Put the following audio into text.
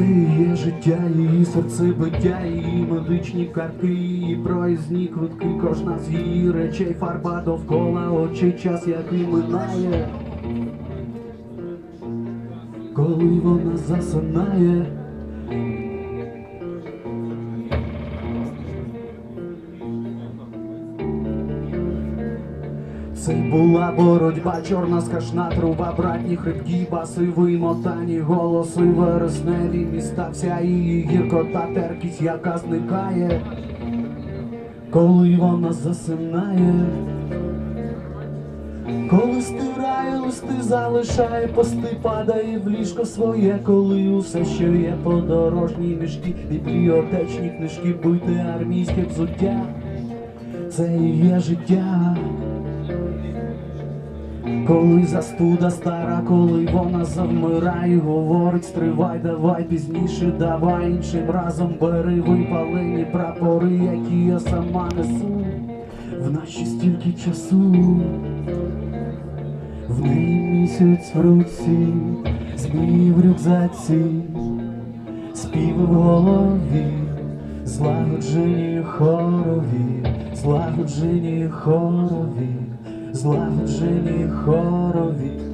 її життя, її серцебиття, її медичні картки, її проїзні квитки, кожна з її речей, фарба довкола очей, час, який минає. Коли вона засинає. Це була боротьба, чорна скашна труба, братні хрипкі, баси вимотані, голоси вересневі, міста вся її гіркота, теркість, яка зникає, коли вона засинає, коли стирає листи, залишає пости, падає в ліжко своє, коли усе, що є подорожні мішки, бібліотечні книжки, бити армійське взуття, це і є життя. Коли застуда стара, коли вона завмирає, говорить, стривай, давай пізніше, давай іншим разом бери випалені прапори, які я сама несу. В наші стільки часу, в неї місяць в руці, змії в рюкзаці, співи в голові, злагоджені хорові, злагоджені хорові, злагоджені хорові.